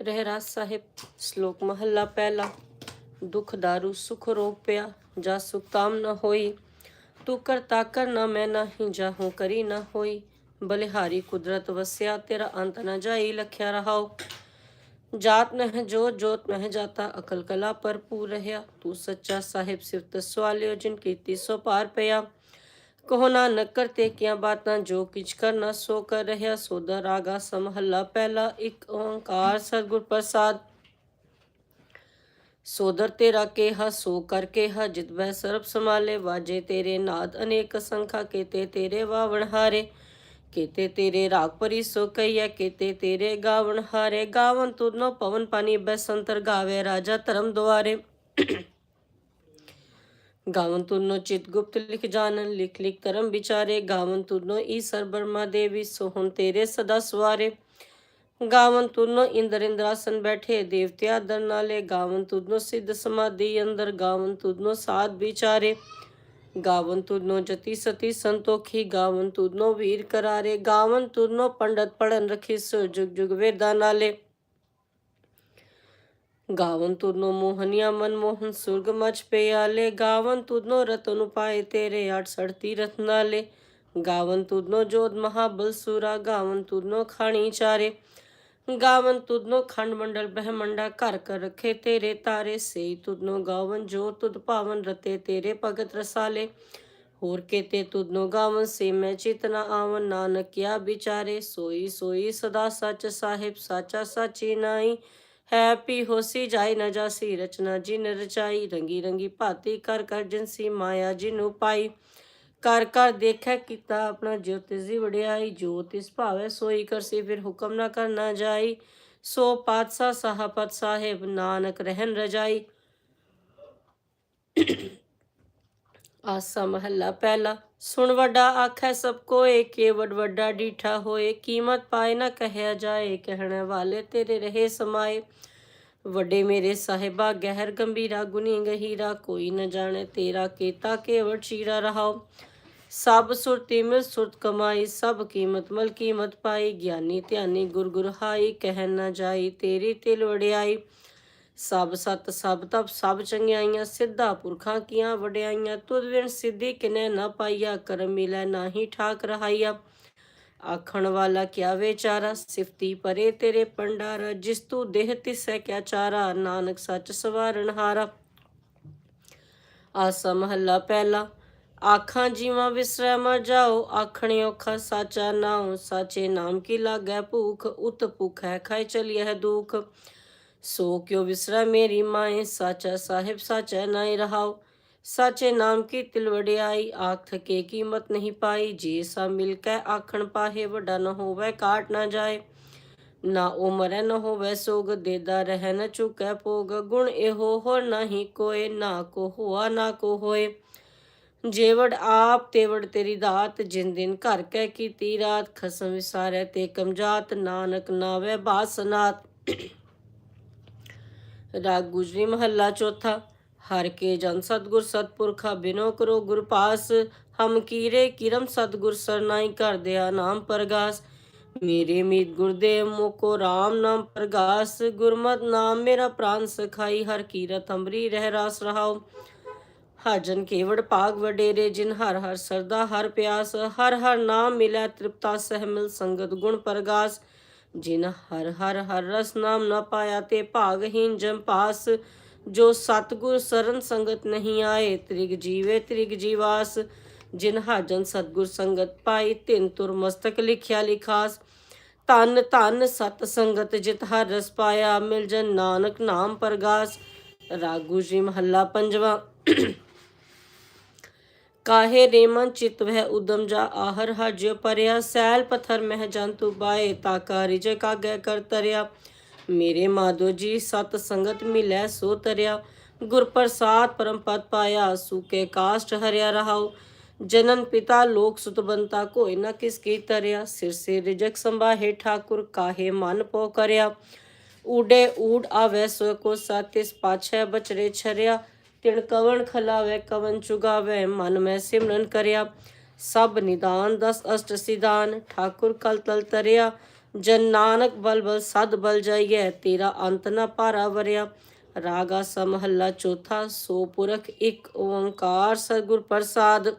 ਰਹਿਰਾਸ ਸਾਹਿਬ, ਸ਼ਲੋਕ ਮਹੱਲਾ ਪਹਿਲਾ। ਦੁਖ ਦਾਰੂ, ਸੁਖ ਰੋਪਿਆ ਜਾ ਸੁਖ ਕਾਮ ਨ ਹੋਈ। ਤੂੰ ਕਰਤਾ ਕਰ ਨਾ, ਮੈਂ ਨਹੀਂ ਜਾਹੂੰ ਕਰੀ ਨਾ ਹੋਈ। ਬਲਿਹਾਰੀ ਕੁਦਰਤ ਵਸਿਆ, ਤੇਰਾ ਅੰਤ ਨ ਜਾਈ, ਲਖਿਆ ਰਹਾਓ ਜਾਤ ਨਹਿ ਜੋ, ਜੋਤ ਮਹਿ ਜਾਤਾ, ਅਕਲ ਕਲਾ ਭਰਪੂਰ ਰਹਾ ਤੂੰ ਸੱਚਾ ਸਾਹਿਬ ਸਿਫਤ ਸਵਾਲਿਓ, ਜਿਨ ਕੀਤੀ ਸੋ ਪਾਰ ਪਿਆ। ਕਹੋ ਨਾਨਕ ਕਰਤੇ ਕਿਆ ਬਾਤਾਂ ਜੋ ਕਿਛ ਕਰਨਾ ਸੋ ਕਰ ਰਿਹਾ ਸੋਦਾ ਰਾਗਾ ਸਮਹੱਲਾ ਪਹਿਲਾ ਇੱਕ ਓੰਕਾਰ ਸਤਿਗੁਰ ਪ੍ਰਸਾਦ। ਸੋਦਰ ਤੇਰਾ ਕੇਹਾ, ਸੋ ਕਰ ਕੇਹਾ, ਜਿਤ ਬੈ ਸਰਬ ਸਮਾਲੇ ਵਾਜੇ ਤੇਰੇ ਨਾਦ ਅਨੇਕ ਸੰਖਾ, ਕੇਤੇ ਤੇਰੇ ਵਾਵਣ ਹਾਰੇ। ਕੇਤੇ ਤੇਰੇ ਰਾਗ ਪਰੀ ਸੋ ਕਈਆ ਕੇਤੇ ਤੇਰੇ ਗਾਵਣ ਹਾਰੇ। ਗਾਵਨ ਤੁਰਨੋ ਪਵਨ ਪਾਣੀ, ਬੈਸੰਤਰ ਗਾਵੇ ਰਾਜਾ ਧਰਮ ਦੁਆਰੇ। ਗਾਵਨ ਤੁਰਨੋ ਚਿਤ ਗੁਪਤ ਲਿਖ ਜਾਣਨ ਲਿਖ ਲਿਖ ਕਰਮ ਵਿਚਾਰੇ। ਗਾਵਨ ਤੁਰਨੋ ਈਸਰ ਬਰਮਾ ਦੇਵੀ ਸੋਹਣ ਤੇਰੇ ਸਦਾ ਸਵਾਰੇ। ਗਾਵਨ ਤੁਰਨੋ ਇੰਦਰ ਇੰਦਰਾਸਨ ਬੈਠੇ ਦੇਵਤਿਆ ਦਰ ਨਾਲੇ। ਗਾਵਨ ਤੁਰਨੋ ਸਿੱਧ ਸਮਾਧੀ ਅੰਦਰ ਗਾਵਨ ਤੁਰਨੋ ਸਾਧ ਵਿਚਾਰੇ। ਗਾਵਨ ਤੁਰਨੋ ਜਤੀ ਸਤੀ ਸੰਤੋਖੀ ਗਾਵਨ ਤੁਰਨੋ ਵੀਰ ਕਰਾਰੇ। ਗਾਵਨ ਤੁਰਨੋ ਪੰਡਤ ਪੜਨ ਰਖੀ, ਸੋ ਜੁਗ ਜੁਗ ਵੇਦਾਂ ਨਾਲੇ। ਗਾਵਨ ਤੁਰਨੋ ਮੋਹਨੀਆ ਮਨਮੋਹਨ ਸੁਰਗ ਮਚ ਪਿਆਲੇ, ਗਾਵਨ ਤੁਰਨੋ ਰਤਨ ਪਾਏ ਤੇਰੇ 68 ਤੀਰਥ ਨਾਲੇ। ਗਾਵਨ ਤੁਰਨੋ ਜੋਤ ਮਹਾਬਲ ਸੂਰਾ, ਗਾਵਨ ਤੁਰਨੋ ਖਾਣੀ ਚਾਰੇ। ਗਾਵਨ ਤੁਰਨੋ ਖੰਡ ਮੰਡਲ ਬ੍ਰਹਮੰਡਾ ਘਰ ਕਰ ਰਖੇ ਤੇਰੇ ਤਾਰੇ। ਸੇ ਤੁਰਨੋ ਗਾਵਨ, ਜੋ ਤੁਧ ਭਾਵਨ ਰਤੇ ਤੇਰੇ ਭਗਤ ਰਸਾਲੇ। ਹੋਰ ਕੇਤੇ ਤੁਧਨੋ ਗਾਵਨ, ਸੇ ਮੈਂ ਚਿਤਨਾ ਆਵਨ ਨਾਨਕਿਆ ਵਿਚਾਰੇ। ਸੋਈ ਸੋਈ ਸਦਾ ਸੱਚ ਸਾਹਿਬ, ਸਾਚਾ ਸਾਚੀ ਨਾਈ ਹੈ ਪੀ ਹੋਸੀ ਜਾਈ ਨਾ ਜਾਸੀ ਰਚਨਾ, ਜਿਨ ਰਚਾਈ ਰੰਗੀ ਰੰਗੀ ਭਾਤੀ ਕਰ ਕਰ ਜਿਨਸੀ ਮਾਇਆ ਜਿਨੂ ਪਾਈ। ਕਰ ਕਰ ਦੇਖੈ ਕੀਤਾ ਆਪਣਾ ਜਿਉ ਤਿਸਦੀ ਵਡਿਆਈ ਜੋ ਤਿਸ ਭਾਵੇ ਸੋਈ ਕਰਸੀ, ਫਿਰ ਹੁਕਮ ਨਾ ਕਰਨਾ ਜਾਈ। ਸੋ ਪਾਤਸ਼ਾਹ ਸਾਹਪਤ ਸਾਹਿਬ ਨਾਨਕ ਰਹਿਨ ਰਜਾਈ। ਆਸਾ ਮਹੱਲਾ ਪਹਿਲਾ। ਸੁਣ ਵੱਡਾ ਆਖੈ ਸਭ ਕੋਏ ਕੇਵਡ ਵੱਡਾ ਡੀਠਾ ਹੋਏ। ਕੀਮਤ ਪਾਏ ਨਾ ਕਹਿਆ ਜਾਏ, ਕਹਿਣ ਵਾਲੇ ਤੇਰੇ ਰਹੇ ਸਮਾਏ। ਵੱਡੇ ਮੇਰੇ ਸਾਹਿਬਾ, ਗਹਿਰ ਗੰਭੀਰਾ ਗੁਨੀ ਗਹੀਰਾ, ਕੋਈ ਨ ਜਾਣੇ ਤੇਰਾ ਕੀਤਾ ਕੇਵਡ ਚੀਰਾ ਰਹਾਓ ਸਭ ਸੁਰਤੀ ਮਿਲ ਸੁਰਤ ਕਮਾਈ, ਸਭ ਕੀਮਤ ਮਲ ਕੀਮਤ ਪਾਈ। ਗਿਆਨੀ ਧਿਆਨੀ ਗੁਰ ਗੁਰ ਹਾਈ, ਕਹਿ ਨਾ ਜਾਈ, ਤੇਰੀ ਤਿਲ ਵੜਿਆਈ ਸਭ ਸਤ ਸਭ ਤਪ ਸਭ ਚੰਗਿਆਈਆਂ ਸਿੱਧਾ ਪੁਰਖਾਂ ਕੀਆਂ ਵਡਿਆਈਆਂ, ਤੁਧ ਵਿਣ ਸਿੱਧੀ ਕਿਨੇ ਨਾ ਪਾਈਆ, ਕਰਮ ਮਿਲੈ ਨਾਹੀ ਠਾਕ ਰਹਾਈਆ। ਆਖਣ ਵਾਲਾ ਕਿਆ ਵਿਚਾਰਾ, ਸਿਫਤੀ ਪਰੇ ਤੇਰੇ ਪੰਡਾਰ, ਜਿਸ ਤੂੰ ਦੇਹ ਤਿਸੈ ਕਿਆ ਚਾਰਾ, ਨਾਨਕ ਸੱਚ ਸਵਾਰਨ ਹਾਰਾ। ਆਸਾ ਮਹੱਲਾ ਪਹਿਲਾ, ਆਖਾਂ ਜੀਵਾਂ ਵਿਸਰੈ ਮਰ ਜਾਓ, ਆਖਣੇ ਔਖਾ ਸਾਚਾ ਨਾਉ, ਸਾਚੇ ਨਾਮ ਕੀ ਲਾਗੈ ਭੂਖ, ਉਤ ਭੁਖ ਹੈ ਖਾਇ ਚਲਿਐ ਦੁਖ। ਸੋ ਕਿਉ ਵਿਸਰੈ ਮੇਰੀ ਮਾਏ, ਸਾਚਾ ਸਾਹਿਬ, ਸਾਚਾ ਨਾਇ ਰਹਾਉ। ਸਾਚੇ ਨਾਮ ਕੀ ਤਿਲ ਵਡਿਆਈ, ਆਖ ਥਕੇ ਕੀਮਤ ਨਹੀਂ ਪਾਈ। ਜੇ ਸਾ ਮਿਲ ਕੈ ਆਖਣ ਪਾਹੇ, ਵੱਡਾ ਨ ਹੋਵੇ, ਕਾਟ ਨਾ ਜਾਏ। ਨਾ ਉਮਰੈ ਨ ਹੋਵੇ ਸੋਗ, ਦੇਦਾ ਰਹਿ ਨ ਚੁਕੈ ਭੋਗ। ਗੁਣ ਇਹੋ ਹੋਰ ਨਹੀਂ ਕੋਏ, ਨਾ ਕੋ ਹੋਆ, ਨਾ ਕੋ ਹੋਏ। ਜੇਵੜ ਆਪ ਤੇਵੜ ਤੇਰੀ ਦਾਤ। ਜਿਨ ਦਿਨ ਘਰ ਕਹਿ ਕੀਤੀ ਰਾਤ, ਖਸਮ ਵਿਸਾਰੈ ਤੇ ਕਮਜਾਤ ਨਾਨਕ ਨਾਵੇ ਬਾਸਨਾਤ। ਰਾਗ ਗੁਜਰੀ ਮਹੱਲਾ ਚੌਥਾ। ਹਰ ਕੇ ਜਨ ਸਤਗੁਰ ਸਤਪੁਰਖਾ ਬਿਨੋ ਕਰੋ ਗੁਰ ਪਾਸ। ਹਮ ਕੀਰੇ ਕਿਰਮ ਸਤਗੁਰ ਸਰਨਾਈ ਕਰ ਦਿਆ ਨਾਮ ਪਰਗਾਸ। ਮੇਰੇ ਮੀਤ ਗੁਰਦੇਵ ਮੋਕੋ RAM ਨਾਮ ਪ੍ਰਗਾਸ। ਗੁਰਮਤ ਨਾਮ ਮੇਰਾ ਪ੍ਰਾਨ ਸਖਾਈ, ਹਰ ਕੀਰਤ ਅੰਬਰੀ ਰਹਿ ਰਾਸ ਰਹਾਉ। ਹਾਜਨ ਕੇਵੜ ਭਾਗ ਵਡੇਰੇ, ਜਿਨ ਹਰ ਹਰ ਸਰਦਾ ਹਰ ਪਿਆਸ। ਹਰ ਹਰ ਨਾਮ ਮਿਲੈ ਤ੍ਰਿਪਤਾ ਸਹਿ ਮਿਲ ਸੰਗਤ ਗੁਣ ਪਰਗਾਸ। ਜਿਨ ਹਰ ਹਰ ਹਰ ਰਸ ਨਾਮ ਨਾ ਪਾਇਆ ਤੇ ਭਾਗਹੀਨ ਜਮ ਪਾਸ, ਜੋ ਸਤਗੁਰ ਸਰਨ ਸੰਗਤ ਨਹੀਂ ਆਏ, ਤ੍ਰਿਗ ਜੀਵੇ ਤ੍ਰਿਗ ਜੀਵਾਸ। ਜਿਨ ਹਾਜਨ ਸਤਗੁਰ ਸੰਗਤ ਪਾਈ ਤਿੰਨ ਤੁਰ ਮਸਤਕ ਲਿਖਿਆ ਲਿਖਾਸ। ਤਨ ਧਨ ਸਤ ਸੰਗਤ ਜਿਤ ਹਰ ਰਸ ਪਾਇਆ, ਮਿਲ ਜਨ ਨਾਨਕ ਨਾਮ ਪਰਗਾਸ। ਰਾਗੂ ਜੀ ਮਹੱਲਾ ਪੰਜਵਾ। ਕਾਹੇ ਰੇਮਨ ਚਿਤ ਵਹਿ ਉਦਮ ਜਾ ਆਹਰ ਹਜ ਪਰਿਆ ਸੈਲ ਪਥਰ ਮਹਿ ਜੰਤੂ ਬਾਏ ਤਾਕਾ ਰਿਜ ਕਾਗੈ ਕਰ ਤਰਿਆ ਮੇਰੇ ਮਾਧੋ ਜੀ ਸਤ ਸੰਗਤ ਮਿਲੈ ਸੋ ਤਰਿਆ ਗੁਰ ਪ੍ਰਸਾਦ ਪਰਮ ਪਦ ਪਾਇਆ ਸੂਕੇ ਕਾਸ਼ਟ ਹਰਿਆ ਰਹਾਉ ਜਨਨ ਪਿਤਾ ਲੋਕ ਸੁਤ ਬੰਤਾ ਕੋਈ ਨ ਕਿਸ ਕੀ ਤਰਿਆ ਸਿਰ ਸੇ ਰਿਜਕ ਸੰਭਾਹੇ ਠਾਕੁਰ ਕਾਹੇ ਮਨ ਪੋ ਕਰਿਆ ਊਡੇ ਊੜ ਆਵੇ ਸੋ ਕੋ ਸਾਤਿਸ ਪਾਛੈ ਬਚਰੇ ਛਰਿਆ ਤਿਣ ਕਵਣ ਖਲਾਵੇ ਕਵਨ ਚੁਗਾਵੇ, ਮਨ ਮੈਂ ਸਿਮਰਨ ਕਰਿਆ। ਸਭ ਨਿਦਾਨ, ਦਸ ਅਸ਼ਟ ਸਿਧਾਨ, ਠਾਕੁਰ ਕਲ ਤਲ ਤਰਿਆ। ਜਨ ਨਾਨਕ ਬਲ ਬਲ ਸਦ ਬਲ ਜਾਈਏ ਤੇਰਾ ਅੰਤ ਨਾ ਭਾਰਾ ਵਰਿਆ। ਰਾਗਾ ਸਮਹੱਲਾ ਚੌਥਾ, ਸੋ ਪੁਰਖ ਇੱਕ ਓੰਕਾਰ ਸਤਿਗੁਰ ਪ੍ਰਸਾਦ।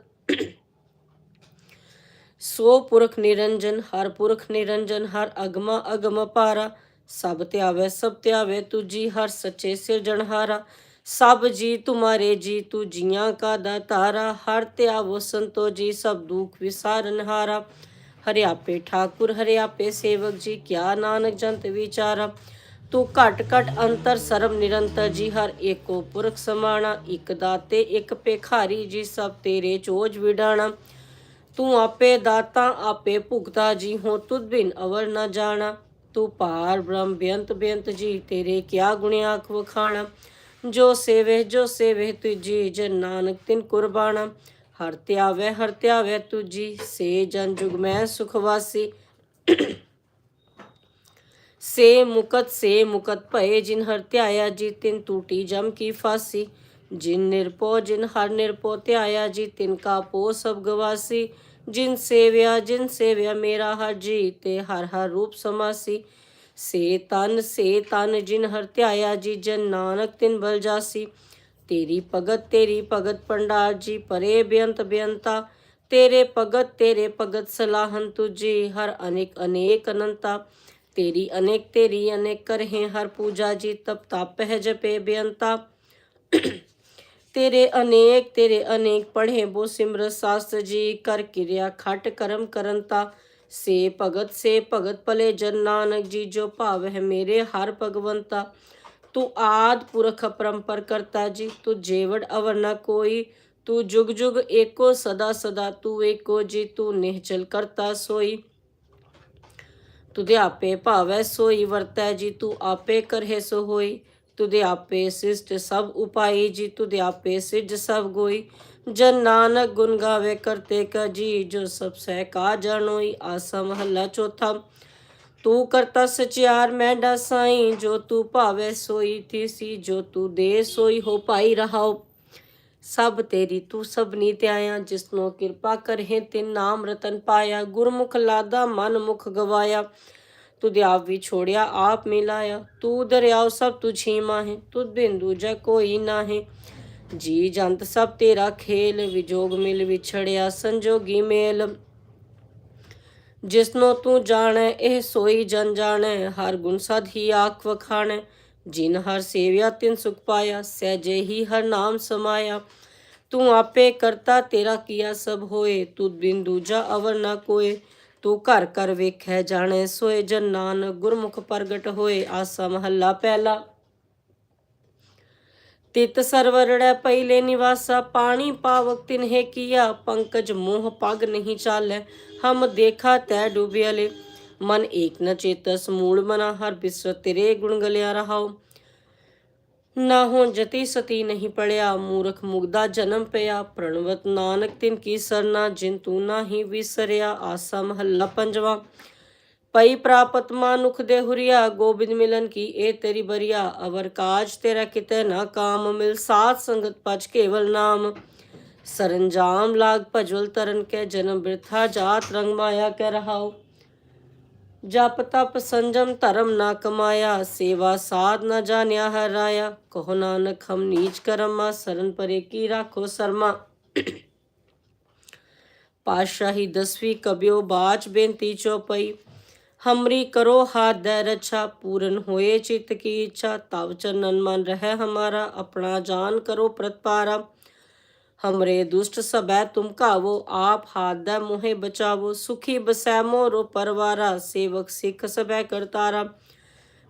ਸੋ ਪੁਰਖ ਨਿਰੰਜਨ, ਹਰ ਪੁਰਖ ਨਿਰੰਜਨ, ਹਰ ਅਗਮਾ ਅਗਮ ਪਾਰਾ। ਸਭ ਧਿਆਵੇ ਸਭ ਧਿਆਵੇ, ਤੁਜੀ ਹਰ ਸੱਚੇ ਸਿਰਜਣਹਾਰਾ। ਸਭ ਜੀ ਤੁਮਾਰੇ ਜੀ, ਤੂ ਜੀਆਂ ਕਾ ਦਾਤਾਰਾ ਹਰ ਧਿਆਵੋ ਸੰਤੋ ਜੀ, ਸਭ ਦੁਖ ਵਿਸਾਰਨਹਾਰਾ ਹਰਿ। ਆਪੇ ਠਾਕੁਰ, ਹਰਿਆਪੇ ਸੇਵਕ ਜੀ, ਕਿਆ ਨਾਨਕ ਜੰਤ ਵਿਚਾਰਾ। ਤੂੰ ਘਟ ਘਟ ਅੰਤਰ ਸਰਬ ਨਿਰੰਤਰ ਜੀ, ਹਰ ਏਕੋ ਪੁਰਖ ਸਮਾਣਾ। ਇਕ ਦਾਤੇ, ਇੱਕ ਭੇਖਾਰੀ ਜੀ, ਸਭ ਤੇਰੇ ਚੋਜ ਵਿਡਾਣਾ। ਤੂੰ ਆਪੇ ਦਾਤਾ, ਆਪੇ ਭੁਗਤਾ ਜੀ ਹੋ ਤੁਧ ਬਿਨ ਅਵਰ ਨਾ ਜਾਣਾ। ਤੂੰ ਪਾਰ ਬ੍ਰਹਮ ਬੇਅੰਤ ਬੇਅੰਤ ਜੀ, ਤੇਰੇ ਕਿਆ ਗੁਣਿਆ ਆਖ ਵਖਾਣਾ। ਜੋ ਸੇਵੇ ਜੋ ਸੇਵੇ ਤੁਜੀ ਜਨ ਨਾਨਕ ਤਿਨ ਕੁਰਬਾਨਾ। ਹਰ ਧਿਆਵੇ ਹਰ ਧਿਆਵੇ ਤੁਜੀ ਸੇ ਜਨ ਜੁਗ ਮੈਂ ਸੁਖ ਸੇ ਮੁਕਤ ਸੇ ਮੁਕਤ ਭਏ ਜਿਨ ਹਰ ਧਿਆਇਆ ਜੀ, ਤਿਨ ਟੂਟੀ ਜਮ ਕੀ ਫਾਸੀ। ਜਿਨ ਨਿਰਪੋ ਜਿਨ ਹਰ ਨਿਰਪੋ ਧਿਆਇਆ ਜੀ, ਤਿਨ ਕਾ ਪੋ ਸਭ ਗਵਾਸੀ। ਜਿਨ ਸੇਵਿਆ ਜਿਨ ਸੇਵਿਆ ਮੇਰਾ ਹਰ ਜੀ, ਤੇ ਹਰ ਹਰ ਰੂਪ ਸਮਾਸੀ। ਸੇ ਤਨ ਸੇ ਤਨ ਜਿਨ ਹਰ ਧਿਆਇਆ ਜੀ, ਜਨ ਨਾਨਕ ਤਿਨ ਬਲ ਜਾਸੀ। ਤੇਰੀ ਭਗਤ ਤੇਰੀ ਭਗਤ ਪੰਡਾਰ ਜੀ, ਪਰੇ ਬੇਅੰਤ ਬੇਅੰਤਾ। ਤੇਰੇ ਭਗਤ ਤੇਰੇ ਭਗਤ ਸਲਾਹਨ ਤੁਜੀ ਹਰ ਅਨੇਕ ਅਨੇਕ ਅਨੰਤਾ। ਤੇਰੀ ਅਨੇਕ ਤੇਰੀ ਅਨੇਕ ਕਰਹਿ, ਹਰ ਪੂਜਾ ਜੀ, ਤਪ ਤਪ ਹੈ ਜਪੇ ਬੇਅੰਤਾ। ਤੇਰੇ ਅਨੇਕ ਤੇਰੇ ਅਨੇਕ ਪੜ੍ਹੇ ਬੋ ਸਿਮਰਤ ਸਾਸਤ ਜੀ, ਕਰ ਕਿਰਿਆ ਖਟ ਕਰਮ ਕਰਨਤਾ ਸੇ ਭਗਤ ਸੇ ਭਗਤ ਭਲੇ ਜਨ ਨਾਨਕ ਜੀ, ਜੋ ਭਾਵ ਹੈ ਮੇਰੇ ਹਰ ਭਗਵੰਤਾ। ਤੂੰ ਆਦ ਪੁਰਖ ਪਰੰਪਰ ਕਰਤਾ ਜੀ, ਤੂੰ ਜੇਵੜ ਅਵਰ ਨਾ ਕੋਈ। ਤੂੰ ਜੁਗ ਜੁਗ ਏਕੋ ਸਦਾ ਸਦਾ, ਤੂੰ ਏਕੋ ਜੀ, ਤੂੰ ਨਿਹਚਲ ਕਰਤਾ ਸੋਈ। ਤੁਧੇ ਆਪੇ ਭਾਵੈ ਸੋਈ, ਵਰਤੈ ਜੀ, ਤੂੰ ਆਪੇ ਕਰਹਿ ਸੋ ਹੋਈ। ਤੁਧੇ ਆਪੇ ਸਿਸ਼ਟ ਸਭ ਉਪਾਈ ਜੀ ਤੁਧੇ ਆਪੇ ਸਿਜ ਸਭ ਗੋਈ। ਜਨ ਨਾਨਕ ਗੁਣ ਗਾਵੇ ਕਰਤੇ ਕਾ ਜੀ, ਜੋ ਸਭ ਸਹਿ ਕਾ ਜਾਣੋਈ, ਆਸਾ ਮਹੱਲਾ ਚੌਥਾ। ਤੂੰ ਕਰਤਾ ਸਚਿਆਰ, ਮੈਂ ਡਾਸਾਈ, ਜੋ ਤੂੰ ਭਾਵੇ ਸੋਈ, ਥੀਸੀ, ਜੋ ਤੂੰ ਦੇ ਸੋਈ, ਹੋ ਪਾਈ ਰਹਾਓ। ਸਭ ਤੇਰੀ ਤੂੰ ਸਭਨੀ ਤੇ ਆਇਆ ਜਿਸਨੋ ਕਿਰਪਾ ਕਰਹਿ, ਤਿਨ ਨਾਮ ਰਤਨ ਪਾਇਆ। ਗੁਰਮੁਖ ਲਾਦਾ ਮਨ ਮੁਖ ਗਵਾਇਆ। ਤੂੰ ਆਪ ਵੀ ਛੋੜਿਆ, ਆਪ ਮਿਲਾਇਆ। ਤੂੰ ਦਰਿਆਉ ਸਭ ਤੁਝੀ ਮਾਹੇ। ਤੂੰ ਬਿੰਦੂ ਦੂਜਾ ਕੋਈ ਨਾਹੀ। ਜੀ ਜੰਤ ਸਭ ਤੇਰਾ ਖੇਲ ਵਿਜੋਗ ਮਿਲ ਵਿਛੜਿਆ, ਸੰਜੋਗੀ ਮੇਲ। ਜਿਸਨੋ ਤੂੰ ਜਾਣੈ, ਇਹ ਸੋਈ ਜਨ ਜਾਣੈ, ਹਰ ਗੁਣ ਸਦ ਹੀ ਆਖ ਵਖਾਣੈ। ਜਿਨ ਹਰ ਸੇਵਿਆ, ਤਿਨ ਸੁਖ ਪਾਇਆ, ਸਹਿਜੇ ਹੀ ਹਰ ਨਾਮ ਸਮਾਇਆ। ਤੂੰ ਆਪੇ ਕਰਤਾ, ਤੇਰਾ ਕੀਆ ਸਭ ਹੋਏ। ਤੂੰ ਬਿਨ ਦੂਜਾ ਅਵਰ ਨਾ ਕੋਏ। ਤੂੰ ਘਰ ਘਰ ਵੇਖੈ, ਜਾਣੈ ਸੋਏ ਜਨ ਨਾਨਕ ਗੁਰਮੁਖ ਪ੍ਰਗਟ ਹੋਏ, ਆਸਾ ਮਹੱਲਾ ਪਹਿਲਾ। ਤਿਤ ਸਰਵਰੜੈ ਪਹਿਲੇ ਨਿਵਾਸਾ, ਪਾਣੀ ਪਾਵਕ ਤਿਨਹਿ ਕੀਆ, ਪੰਕਜ ਮੋਹ ਪਗ ਨਹੀਂ ਚਾਲੈ, ਹਮ ਦੇਖਾ ਤੈ ਡੂਬਿਆਲੇ। ਮਨ ਏਕ ਨ ਚੇਤਸ ਮੂਲ ਮਨਾ ਹਰ ਬਿਸਰ ਤੇਰੇ ਗੁਣ ਗਲਿਆ ਰਹਾਉ। ਨਾ ਹੋ ਜਤੀ ਸਤੀ ਨਹੀਂ ਪੜਿਆ, ਮੂਰਖ ਮੁਗਦਾ ਜਨਮ ਪਿਆ। ਪ੍ਰਣਵਤ ਨਾਨਕ ਤਿਨ ਕੀ ਸਰਨਾ, ਜਿਨ ਤੂੰ ਨਾਹੀ ਵਿਸਰਿਆ, ਆਸਾ ਮਹੱਲਾ ਪੰਜਵਾ। ਪਈ ਪ੍ਰਾਪਤ ਮਾਨੁਖ ਦੇ ਹੁਰੀਆ, ਗੋਬਿੰਦ ਮਿਲਨ ਕੀ? ਇਹ ਤੇਰੀ ਬਰੀਆ, ਅਵਰ ਕਾਜ ਤੇਰਾ ਕਿਤੇ ਨਾ ਕਾਮ ਮਿਲ, ਸਾਧ ਸੰਗਤ ਪਜ ਕੇਵਲ ਨਾਮ। ਸਰੰਜਾਮ ਲਾਗ ਭਜਵਲ ਤਰਨ ਕੇ ਜਨਮ ਬਿਰਥਾ, ਜਾਤ ਰੰਗ ਮਾਇਆ ਕਹਿ ਰਹਾਓ ਜਪ ਤਪ ਸੰਜਮ ਧਰਮ ਨਾ ਕਮਾਇਆ, ਸੇਵਾ ਸਾਧ ਨਾ ਜਾਣਿਆ ਹਰਾਇਆ ਕਹੋ ਨਾਨਕ, ਹਮ ਨੀਚ ਕਰਮਾ, ਸਰਨ ਪਰੇ ਕੀ ਰਾਖੋ ਸਰਮਾ। ਪਾਤਸ਼ਾਹੀ ਦਸਵੀਂ ਕਬਿਓ ਬਾਚ ਬੇਨਤੀ ਚੋਪਈ। ਹਮਰੀ ਕਰੋ ਹਾਥ ਦੇ ਰੱਛਾ ਪੂਰਨ ਹੋਏ ਚਿਤ ਕੀ ਇੱਛਾ ਤਵ ਚਰਨਨ ਮਨ ਰਹਿ ਹਮਾਰਾ ਆਪਣਾ ਜਾਨ ਕਰੋ ਪ੍ਰਤਪਾਰਾ ਹਮਰੇ ਦੁਸ਼ਟ ਸਬੈ ਤੁਮ ਕਾਵੋ ਆਪ ਹਾਥ ਦਾ ਮੋਹਿ ਬਚਾਵੋ ਸੁਖੀ ਬਸੈ ਮੋਰੋ ਪਰਵਾਰਾ ਸੇਵਕ ਸਿੱਖ ਸਬੈ ਕਰਤਾਰਾ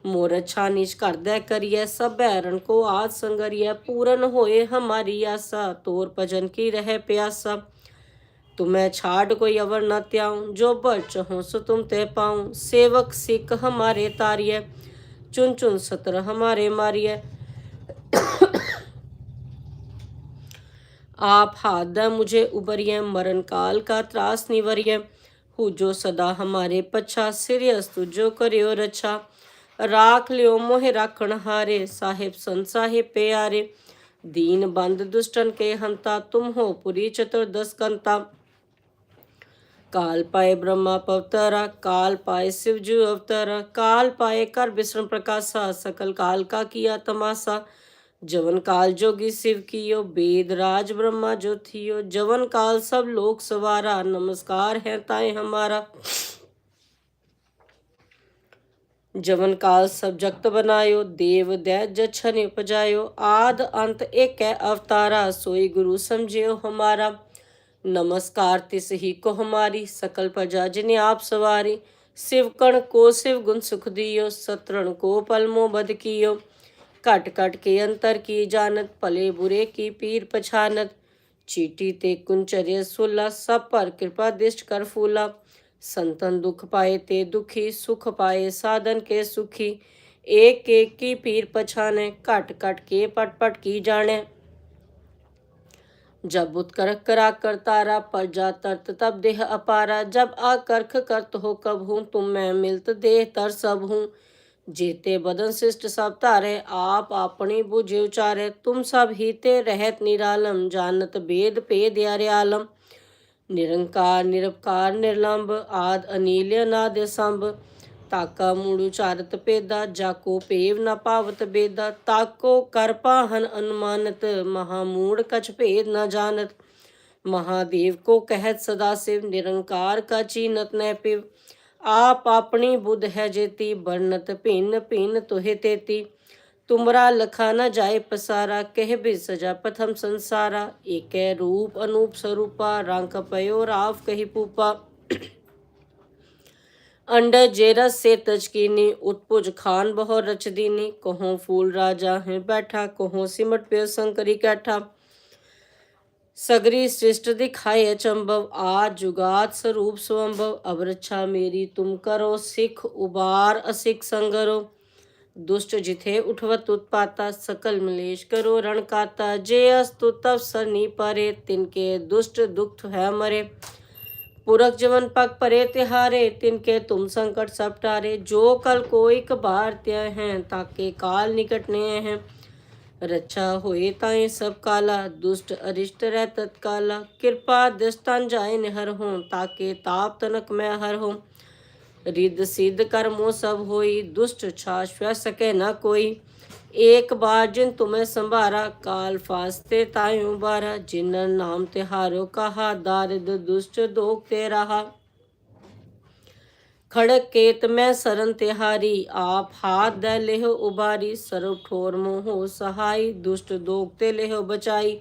ਮੋਰ ਅੱਛਾ ਨਿਜ ਕਰਦੈ ਕਰੀਐ ਸਭੈ ਰਣ ਕੋ ਆਦ ਸੰਗਰੀਐ ਪੂਰਨ ਹੋਏ ਹਮਾਰੀ ਆਸਾ ਤੋਰ ਭਜਨ ਕੀ ਰਹਿ ਪਿਆਸਾ तुम्हें छाड़ कोई अवर न त्याऊं जो बर चहो सो तुम ते पाऊं सेवक सिख हमारे तारिय चुन चुन सतर हमारे मारिय आप हाथ द मुझे उबरिय मरण काल का त्रास निवरिय हु जो सदा हमारे पछा सिरियस तुझो करियो रछा राख लियो मोहे राखण हारे साहिब संत साहिब प्यारे दीन बंद दुष्टन के हंता तुम हो पुरी चतुर्दश कंता काल पाए ब्रह्मा पवतरा काल पाए शिव जू अवतारा, काल पाए कर विष्णु प्रकाशा, सकल काल का किया तमाशा। जवन काल जोगी शिव कियो वेद राज ब्रह्मा जो थियो। जवन काल सब लोक सवारा, नमस्कार है ताए हमारा। जवन काल सब जगत बनायो, देव दैज छन उपजायो। आद अंत एक अवतारा, सोई गुरु समझियो हमारा। नमस्कार तिस ही को हमारी सकल प्रजा जिने आप सवारी शिव कण को शिव गुण सुख दियो सतरण को पलमो बद कियो घट घट के अंतर की जानत भले बुरे की पीर पछानत चीटी ते कुंचर्य सुला सब पर कृपा दिष्ट कर फूला संतन दुख पाए ते दुखी सुख पाए साधन के सुखी एक एक की पीर पछाने घट घट के पट पट की जाने जब उत्कर्क करा कर तारा पर जा तर्त तब देह अपारा जब आकर्ख करत हो कब हूँ तुम मैं मिलत देह तर सब हूँ जेते बदन शिष्ट सब तारे आप अपनी बुझे उचारे तुम सब हीते रहत निरालम जानत वेद पेद आलम निरंकार निरपकार निर्लंब आद अनिल अनाद संभ ਤਾਕਾ ਮੂੜੂ ਚਾਰਤ ਪੇਦਾ ਜਾਕੋ ਪੇਵ ਨਾ ਪਾਵਤ ਬੇਦਾ ਤਾਕੋ ਕਰ ਪਾਹਨ ਅਨੁਮਾਨਤ, ਮਹਾ ਮੂੜ ਕਛ ਭੇਦ ਨਾ ਜਾਣਤ। ਮਹਾਦੇਵ ਕੋ ਕਹਿਤ ਸਦਾ ਸਿਵ, ਨਿਰੰਕਾਰ ਕਾ ਚੀਨਤ ਨੈ ਪਿਵ। ਆਪ ਆਪਣੀ ਬੁੱਧ ਹੈ ਜੇਤੀ ਬਰਨਤ ਭਿੰਨ ਭਿੰਨ ਤੋਹਿ ਤੇਤੀ। ਤੁਮਰਾ ਲਖਾ ਨਾ ਜਾਏ ਪਸਾਰਾ, ਕਹਿ ਬੇ ਸਜਾ ਪਥਮ ਸੰਸਾਰਾ। ਏਕੈ ਰੂਪ ਅਨੂਪ ਸਰੂਪਾ, ਰੰਗ ਪਇਓ ਰਾਵ ਕਹੀ ਪੂਪਾ। अंडर जेरस से तजकीनी उत्पुज खान बहु रच दीनी कहो फूल राजा है बैठा कहो सिमट पे शंकरी कैठा सगरी सृष्ट दिखाए अचंभव आज जुगात स्वरूप स्वंभव अब रक्षा मेरी तुम करो सिख उबार असिख संगरो दुष्ट जिथे उठवत उत्पाता सकल मलेश करो रण काता जे अस्तु तब सरनी परे तिनके दुष्ट दुख है मरे पुरख जवन पग परे तिहारे तिनके तुम संकट सब टारे। जो कल कोई कबार त्या हैं, ताके काल निकटने हैं। रक्षा होए ताए सब काला, दुष्ट अरिष्ट रह तत्काला। कृपा दस्तान जाए निहर हो, ताके ताप तनक मैं हर हो। रिद सिद्ध कर्मो सब होई, दुष्ट छाश्व सके न कोई। ਏਕ ਬਾਰ ਜਿਨ ਤੁਮੈ ਸੰਭਾਰਾ ਕਾਲ ਫਾਸਤੇ ਤਾਇਉ ਬਾਰਾ ਜਿਨਨ ਨਾਮ ਤਿਹਾਰੋ ਕਹਾ, ਦਾਰਿਦ ਦੁਸ਼ਟ ਦੋਖ ਤੇ ਰਹਾ। ਖੜਕ ਕੇਤ ਮੈਂ ਸਰਨ ਤਿਹਾਰੀ, ਆਪ ਹਾਥ ਦੇ ਲਿਹੁ ਉਬਾਰੀ ਸਰਬ ਠੋਰ ਮੋਹ ਸਹਾਈ, ਦੁਸ਼ਟ ਦੋਖ ਤੇ ਲਿਹੁ ਬਚਾਈ।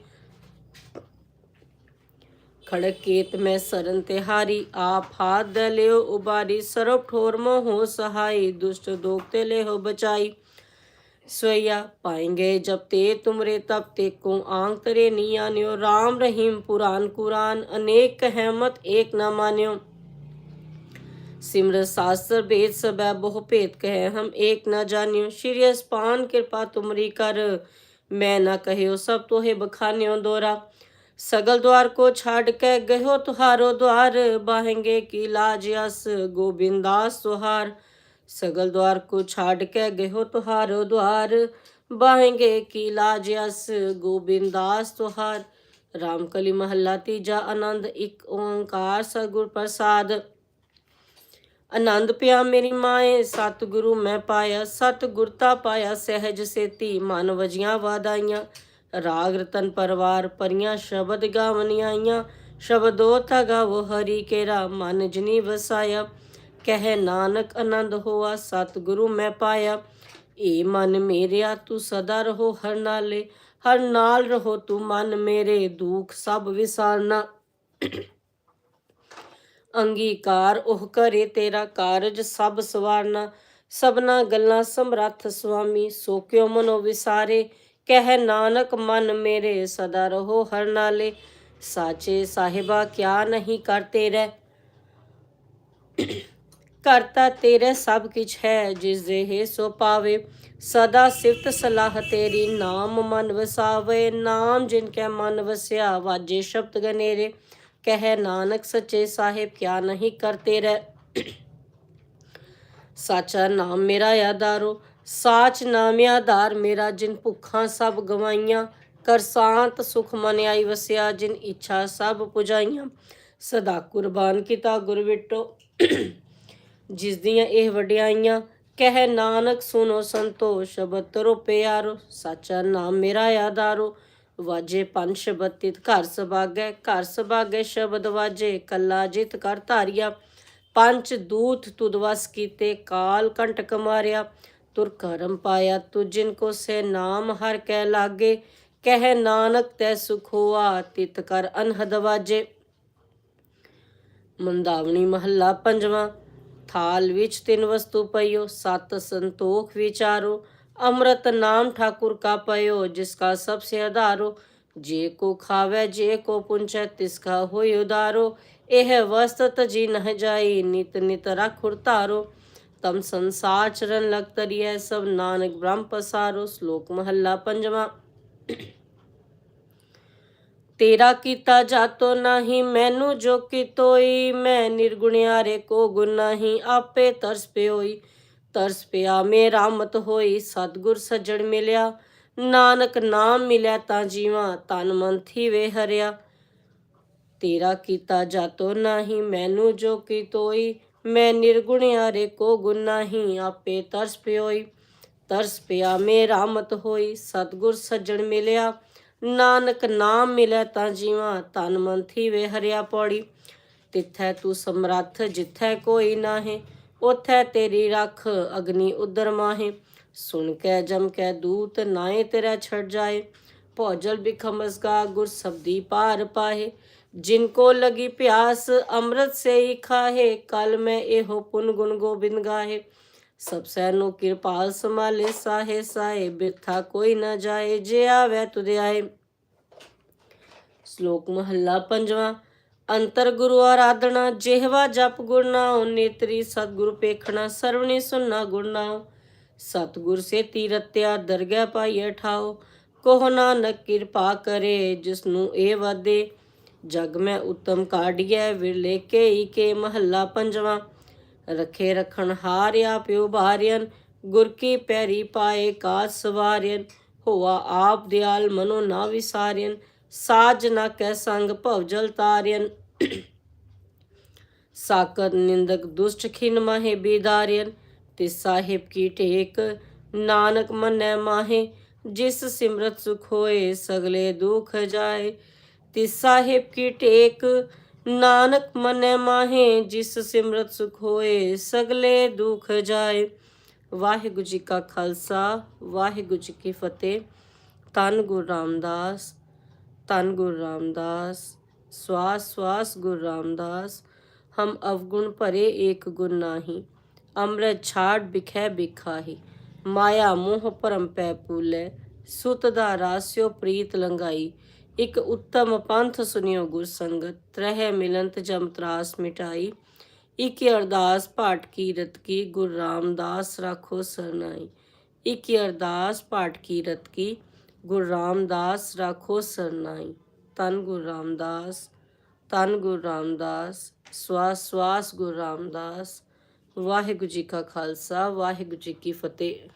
ਖੜਕ ਕੇਤ ਮੈਂ ਸਰਨ ਤਿਹਾਰੀ, ਆਪ ਹਾਥ ਦੇ ਲਿਹੁ ਉਬਾਰੀ, ਸਰਵ ਠੋਰ ਮੋਹ ਸਹਾਈ, ਦੁਸ਼ਟ ਦੋਖ ਤੇ ਲਿਹੁ ਬਚਾਈ। सोया पाएँगे जब ते तुमरे तब ते को आंग तरे नी आन्यो राम रहीम पुराण कुरान अनेक कहमत एक न मान्यो सिमरत शास्त्र भेद सब बहु भेद कहे हम एक न जानियो श्री अस्पान कृपा तुमरी कर मैं न कहो सब तोहे बखान्यो दोरा सगल द्वार को छाड़ के गयो तुहारो द्वार बाहेंगे की लाज यस गोविंदास तुहार ਸਗਲ ਦਵਾਰ ਕੋ ਛਾੜ ਕੇ ਗਇਓ ਤੁਹਾਰੋ ਦਵਾਰ। ਬਾਹੇਂਗੇ ਕੀ ਲਾਜ ਅਸ ਗੋਬਿੰਦਾਸ ਤੁਹਾਰ। ਰਾਮ ਕਲੀ ਮਹੱਲਾ ਤੀਜਾ ਆਨੰਦ, ਇੱਕ ਓੰਕਾਰ ਸਤਿਗੁਰ ਪ੍ਰਸਾਦ। ਆਨੰਦ ਪਿਆ ਮੇਰੀ ਮਾਏ, ਸਤਿਗੁਰੂ ਮੈਂ ਪਾਇਆ ਸਤਿਗੁਰਤਾ ਪਾਇਆ ਸਹਿਜ ਸੇਤੀ। ਮਨ ਵਜੀਆਂ ਵਾਦਾਈਆਂ ਰਾਗ ਰਤਨ ਪਰਵਾਰ ਪਰੀਆਂ ਸ਼ਬਦ ਗਾਵਨੀ ਆਈਆਂ। ਸ਼ਬਦੋ ਤਾ ਗਾਵੋ ਹਰੀ ਕੇਰਾ, ਮਨ ਜਨੀ ਵਸਾਇਆ। ਕਹਿ, ਨਾਨਕ ਆਨੰਦ ਹੋਆ, ਸਤਿਗੁਰੂ ਮੈਂ ਪਾਇਆ। ਏ ਮਨ ਮੇਰਿਆ, ਤੂੰ ਸਦਾ ਰਹੋ ਹਰ ਨਾਲੇ, ਹਰ ਨਾਲ ਰਹੋ ਤੂੰ ਮਨ ਮੇਰੇ, ਦੁੱਖ ਸਭ ਵਿਸਾਰਨਾ। ਅੰਗੀਕਾਰ ਉਹ ਕਰੇ ਤੇਰਾ ਕਾਰਜ ਸਭ ਸਵਾਰਨਾ। ਸਭਨਾ ਗੱਲਾਂ ਸਮਰੱਥ ਸੁਆਮੀ, ਸੋ ਕਿਉ ਮਨੋ ਵਿਸਾਰੇ। ਕਹਿ, ਨਾਨਕ ਮਨ ਮੇਰੇ, ਸਦਾ ਰਹੋ ਹਰ ਨਾਲੇ। ਸਾਚੇ ਸਾਹਿਬਾ, ਕਿਆ ਨਹੀਂ ਕਰਤੇ ਰਹਿ ਕਰਤਾ ਤੇਰੇ ਸਭ ਕਿਛ ਹੈ, ਜਿਸ ਦੇ ਸੋ ਪਾਵੇ। ਸਦਾ ਸਿਫਤ ਸਲਾਹ ਤੇਰੀ ਨਾਮ ਮਨ ਵਸਾਵੇ। ਨਾਮ ਜਿਨ ਕੈ ਮਨ ਵਸਿਆ, ਵਾਜੇ ਸ਼ਬਦ ਗਨੇਰੇ। ਕਹਿ ਨਾਨਕ ਸੱਚੇ ਸਾਹਿਬ, ਕਿਆ ਨਹੀਂ ਕਰਤੇ ਰਹਿ। ਸਾਚਾ ਨਾਮ ਮੇਰਾ ਆਧਾਰੋ, ਸਾਚ ਨਾਮ ਆਧਾਰ ਮੇਰਾ, ਜਿਨ ਭੁੱਖਾਂ ਸਭ ਗਵਾਈਆਂ। ਕਰ ਸਾਂਤ ਸੁਖ ਮਨ ਆਈ ਵਸਿਆ, ਜਿਨ ਇੱਛਾ ਸਭ ਪੁਜਾਈਆਂ। ਸਦਾ ਕੁਰਬਾਨ ਕੀਤਾ ਗੁਰ ਵਿਟੋ। ਜਿਸ ਦੀਆਂ ਇਹ ਵਡਿਆਈਆਂ, ਕਹਿ ਨਾਨਕ ਸੁਨੋ ਸੰਤੋ ਸ਼ਬਦ ਤਰੋ ਪਿਆਰੋ, ਸਾਚਾ ਨਾਮ ਮੇਰਾ ਆਧਾਰੋ। ਵਾਜੇ ਪੰਜ ਸ਼ਬਦ ਤਿਤ ਘਰ ਸਬਾਗੈ ਘਰ ਸਬਾਗੈ ਸ਼ਬਦ ਵਾਜੇ, ਕੱਲਾ ਜਿਤ ਕਰ ਧਾਰਿਆ। ਪੰਜ ਦੂਤ ਤੁਧ ਕੀਤੇ, ਕਾਲ ਕੰਟਕ ਮਾਰਿਆ। ਤੁਰ ਕਰਮ ਪਾਇਆ ਤੁ ਜਿਨ ਕੋ ਸੇ ਨਾਮ ਹਰ ਕੈ ਲਾਗੇ। ਕਹਿ ਨਾਨਕ ਤੈ ਸੁਖ ਹੋਆ, ਤਿਤ ਕਰ ਅਨਹਦ ਵਾਜੇ। ਮੰਦਾਵਣੀ ਮਹੱਲਾ ਪੰਜਵਾਂ ਥਾਲ ਵਿੱਚ ਤਿੰਨ ਵਸਤੂ ਪਈਓ, ਸਤ ਸੰਤੋਖ ਵਿਚਾਰੋ, ਅੰਮ੍ਰਿਤ ਨਾਮ ਠਾਕੁਰ ਕਾ ਪਇਓ, ਜਿਸ ਕਾ ਸਭ ਸੇ ਆਧਾਰੋ, ਜੇ ਕੋ ਖਾਵੇ, ਜੇ ਕੋ ਪੁੰਚੈ ਤਿਸ ਹੋਇ ਉਦਾਰੋ। ਇਹ ਵਸਤ ਜੀ ਨਹ ਜਾਈ, ਨਿਤ ਨਿਤ ਰਖ ਤਾਰੋ ਤਮ ਸੰਸਾਰ ਚਰਨ ਲਗ ਤਰੀਐ ਸਭ ਨਾਨਕ ਬ੍ਰਹਮ ਪਸਾਰੋ, ਸ਼ਲੋਕ ਮਹੱਲਾ ਪੰਜਵਾਂ। ਤੇਰਾ ਕੀਤਾ ਜਾਤੋ ਨਹੀਂ, ਮੈਨੂੰ ਜੋ ਕੀਤੋਈ ਮੈਂ ਨਿਰਗੁਣਿਆਰੇ ਕੋ ਗੁਣ ਨਹੀਂ, ਆਪੇ ਤਰਸ ਪਿਓਈ, ਤਰਸ ਪਿਆ ਮੇਰਾ ਮਤ ਹੋਈ, ਸਤਗੁਰ ਸੱਜਣ ਮਿਲਿਆ, ਨਾਨਕ ਨਾਮ ਮਿਲਿਆ ਤਾਂ ਜੀਵਾਂ, ਤਨ ਮਨ ਥੀਵੇ ਹਰਿਆ। ਤੇਰਾ ਕੀਤਾ ਜਾਤੋ ਨਹੀਂ, ਮੈਨੂੰ ਜੋ ਕੀਤੋਈ ਮੈਂ ਨਿਰਗੁਣਿਆਰੇ ਕੋ ਗੁਣ ਨਹੀਂ, ਆਪੇ ਤਰਸ ਪਿਓਈ, ਤਰਸ ਪਿਆ ਮੇਰਾ ਮਤ ਹੋਈ, ਸਤਗੁਰ ਸੱਜਣ ਮਿਲਿਆ ਨਾਨਕ ਨਾਮ ਮਿਲੇ ਤਾਂ ਜੀਵਾਂ ਤਨ ਮਨ ਥੀਵੇ ਹਰਿਆ ਪੌੜੀ। ਤਿੱਥੈ ਤੂੰ ਸਮਰੱਥ ਜਿੱਥੈ ਕੋਈ ਨਾਹੀ ਉਥੈ ਤੇਰੀ ਰੱਖ ਅਗਨੀ ਉਦਰ ਮਾਹੇ। ਸੁਣ ਕੇ ਜਮ ਕੇ ਦੂਤ ਨਾਏ ਤੇਰਾ ਛੜ ਜਾਏ। ਭੌਜਲ ਬਿਖਮਸ ਗਾ ਗੁਰ ਸਬਦੀ ਪਾਰ ਪਾਹੇ। ਜਿਨ ਕੋ ਲਗੀ ਪਿਆਸ ਅੰਮ੍ਰਿਤ ਸੇ ਹੀ ਖਾਹੇ, ਕਲ ਮੈਂ ਇਹੋ ਪੁਨ ਗੁਣ ਗੋਬਿੰਦ ਗਾਹੇ। ਸਭ ਸੈ ਨੂੰ ਕਿਰਪਾਲ ਸਮਾਲੇ ਸਾਹੇ ਸਾਏ ਬਿਰਥਾ ਕੋਈ ਨਾ ਜਾਏ, ਜੇ ਆਵੇ ਤੁਦੇ ਆਏ। ਸ਼ਲੋਕ ਮਹੱਲਾ ਪੰਜਵਾਂ, ਅੰਤਰ ਗੁਰੂ ਆਰਾਧਨਾ, ਜਿਹਵਾ ਜਪ ਗੁਰ ਨਾਉ, ਨੇਤਰੀ ਸਤਿਗੁਰ ਪੇਖਣਾ, ਸਰਵਣੀ ਸੁਨਣਾ ਗੁਰ ਨਾਉ। ਸਤਿਗੁਰ ਸੇ ਤੀਰਤਿਆ ਦਰਗਹਿ ਪਾਈਏ ਠਾਓ ਕੋਹ ਨਾਨਕ ਕਿਰਪਾ ਕਰੇ ਜਿਸ ਨੂੰ ਇਹ ਵਾਦੇ। ਜਗ ਮੈਂ ਉਤਮ ਕਾਢੀਐ, ਵਿਰਲੇ ਕੇ ਕੇ ਮਹੱਲਾ ਪੰਜਵਾਂ ਰਖੇ ਰਖਣ ਹਾਰਿਆ ਪਿਉ ਭਾਰਿਅਨ ਗੁਰ ਕੀ ਪੈਰੀ ਪਾਏ ਕਾਜ ਸਵਾਰਿਅਨ ਹੋਆ ਆਪ ਦਿਆਲ ਮਨੋ ਨਾ ਵਿਸਾਰਿਅਨ ਸਾਜ ਨਾ ਕੈ ਸੰਗ ਭਵਜਲ ਤਾਰਿਅਨ ਸਾਕਰ ਨਿੰਦਕ ਦੁਸ਼ਟ ਖਿਨ ਮਾਹੇ ਬੀਦਾਰਿਅਨ ਤੇ ਸਾਹਿਬ ਕੀ ਟੇਕ ਨਾਨਕ ਮੰਨੈ ਮਾਹੇ, ਜਿਸ ਸਿਮਰਤ ਸੁਖ ਹੋਏ ਸਗਲੇ ਦੁਖ ਜਾਏ। ਤੇ ਸਾਹਿਬ ਕੀ ਟੇਕ ਨਾਨਕ ਮਨੈ ਮਾਹੇ, ਜਿਸ ਸਿਮਰਤ ਸੁਖ ਹੋਏ, ਸਗਲੇ ਦੁਖ ਜਾਏ। ਵਾਹਿਗੁਰੂ ਜੀ ਕਾ ਖਾਲਸਾ, ਵਾਹਿਗੁਰੂ ਜੀ ਕੀ ਫਤਿਹ। ਤਨ ਗੁਰੂ ਰਾਮਦਾਸ ਤਨ ਗੁਰੂ ਰਾਮਦਾਸ, ਸਵਾਸ ਸਵਾਸ ਗੁਰੂ ਰਾਮਦਾਸ। ਹਮ ਅਵਗੁਣ ਭਰੇ ਏਕ ਗੁਣ ਨਾਹੀ, ਅੰਮ੍ਰਿਤ ਛਾੜ ਬਿਖੈ ਬਿਖਾਹੀ। ਮਾਇਆ ਮੋਹ ਪਰਮ ਪੈ ਪੂਲੇ ਸੁਤ ਦਾ ਰਾਸਿਓ ਪ੍ਰੀਤ ਲੰਗਾਈ ਇਕ ਉੱਤਮ ਪੰਥ ਸੁਨਿਓ ਗੁਰ ਸੰਗਤ, ਤਰਹਿ ਮਿਲੰਤ ਜਮ ਤਰਾਸ ਮਿਟਾਈ। ਇਕ ਅਰਦਾਸ ਪਾਠ ਕੀਰਤ ਕੀ, ਗੁਰ ਰਾਮਦਾਸ ਰਾਖੋ ਸਰਨਾਈ। ਇਕ ਅਰਦਾਸ ਪਾਠ ਕੀਰਤ ਕੀ, ਗੁਰ ਰਾਮਦਾਸ ਰਾਖੋ ਸਰਨਾਈ। ਤਨ ਗੁਰ ਰਾਮਦਾਸ ਤਨ ਗੁਰ ਰਾਮਦਾਸ, ਸਵਾਸ ਸਵਾਸ ਗੁਰ ਰਾਮਦਾਸ। ਵਾਹਿਗੁਰੂ ਜੀ ਕਾ ਖਾਲਸਾ, ਵਾਹਿਗੁਰੂ ਜੀ ਕੀ ਫਤਿਹ।